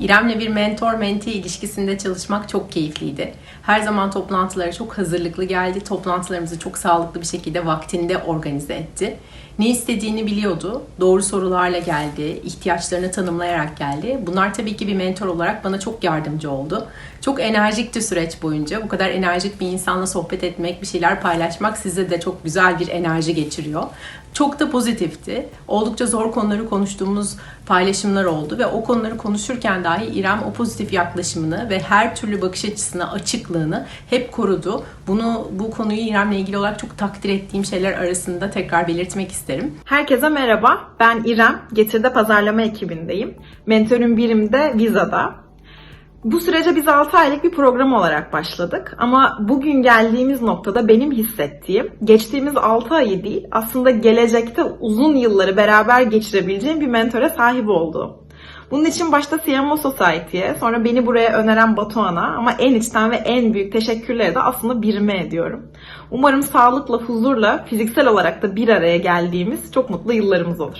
İrem'le bir mentor-mentee ilişkisinde çalışmak çok keyifliydi. Her zaman toplantılara çok hazırlıklı geldi. Toplantılarımızı çok sağlıklı bir şekilde vaktinde organize etti. Ne istediğini biliyordu. Doğru sorularla geldi. ihtiyaçlarını tanımlayarak geldi. Bunlar tabii ki bir mentor olarak bana çok yardımcı oldu. Çok enerjikti süreç boyunca. Bu kadar enerjik bir insanla sohbet etmek, bir şeyler paylaşmak size de çok güzel bir enerji geçiriyor. Çok da pozitifti. Oldukça zor konuları konuştuğumuz paylaşımlar oldu ve o konuları konuşurken dahi İrem o pozitif yaklaşımını ve her türlü bakış açısına açıklığını hep korudu. Bunu bu konuyu İrem'le ilgili olarak çok takdir ettiğim şeyler arasında tekrar belirtmek isterim. Herkese merhaba. Ben İrem. Getir'de pazarlama ekibindeyim. Mentörüm birim de Viza'da. Bu sürece biz 6 aylık bir program olarak başladık. Ama bugün geldiğimiz noktada benim hissettiğim geçtiğimiz 6 ayı değil aslında gelecekte uzun yılları beraber geçirebileceğim bir mentöre sahip oldum. Bunun için başta CMO Society'ye, sonra beni buraya öneren Batuhan'a ama en içten ve en büyük teşekkürleri de aslında birime ediyorum. Umarım sağlıkla, huzurla, fiziksel olarak da bir araya geldiğimiz çok mutlu yıllarımız olur.